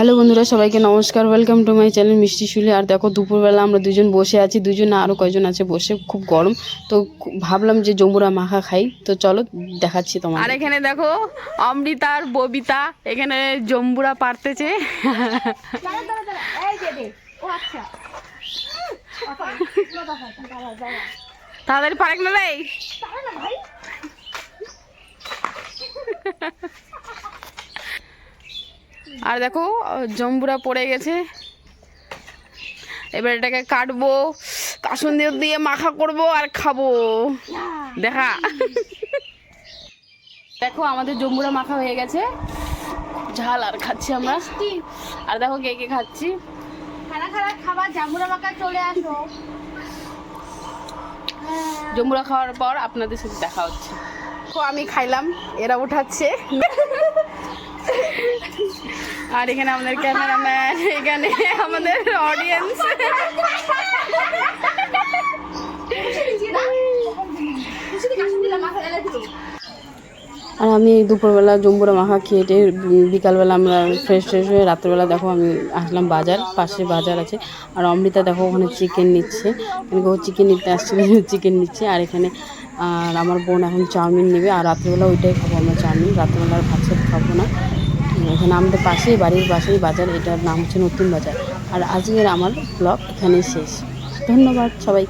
Hello বন্ধুরা সবাইকে নমস্কার। ওয়েলকাম টু মাই চ্যানেল মিষ্টি শুলি। আর দেখো দুপুরবেলা আমরা দুজন বসে আছি দুজন না আরও কয়জন আছে বসে খুব গরম। তো ভাবলাম যে জম্বুরা মাখা খাই। তো চলো দেখাচ্ছি তোমার আর এখানে দেখো অমৃতা আর ববিতা এখানে জম্বুরা পারতেছে। তাদের আচ্ছা। তাড়াতাড়ি পারেক না রে। আর দেখো জম্বুরা পড়ে গেছে। এবার এটাকে কাটবো কাসন দিয়ে দিয়ে মাখা করব আর খাব। দেখা। দেখো আমাদের জম্বুরা মাখা হয়ে গেছে। ঝাল আর খাচ্ছি আমরা। আর দেখো কে কে খাচ্ছি। খানা খাবার জামুরা মাকা চলে আসো। জম্বুরা খাওয়ার পর আপনাদের সাথে দেখা হচ্ছে। তো আমি খাইলাম এরা উঠাচ্ছে। আর এখানে আমাদের ক্যামেরাম্যান, এখানে আমাদের অডিয়েন্স আর আমি দুপুরবেলা জম্বুরা মাখা খেয়ে টেয়ে বিকালবেলা আমরা ফ্রেশ ফ্রেশ হয়ে রাত্রেবেলা দেখো আমি আসলাম বাজার, পাশে বাজার আছে। আর অমৃতা দেখো ওখানে চিকেন নিচ্ছে। ও চিকেন নিতে আসছে চিকেন নিচ্ছে। আর এখানে, আর আমার বোন এখন চাউমিন নেবে। আর রাত্রেবেলা ওইটাই খাব আমরা চাউমিন। রাত্রেবেলা আর ভাত খাব না। এখানে আমাদের পাশেই, বাড়ির পাশেই বাজার, এটার নাম হচ্ছে নতুন বাজার। আর আজকের আমার ব্লগ এখানেই শেষ। ধন্যবাদ সবাই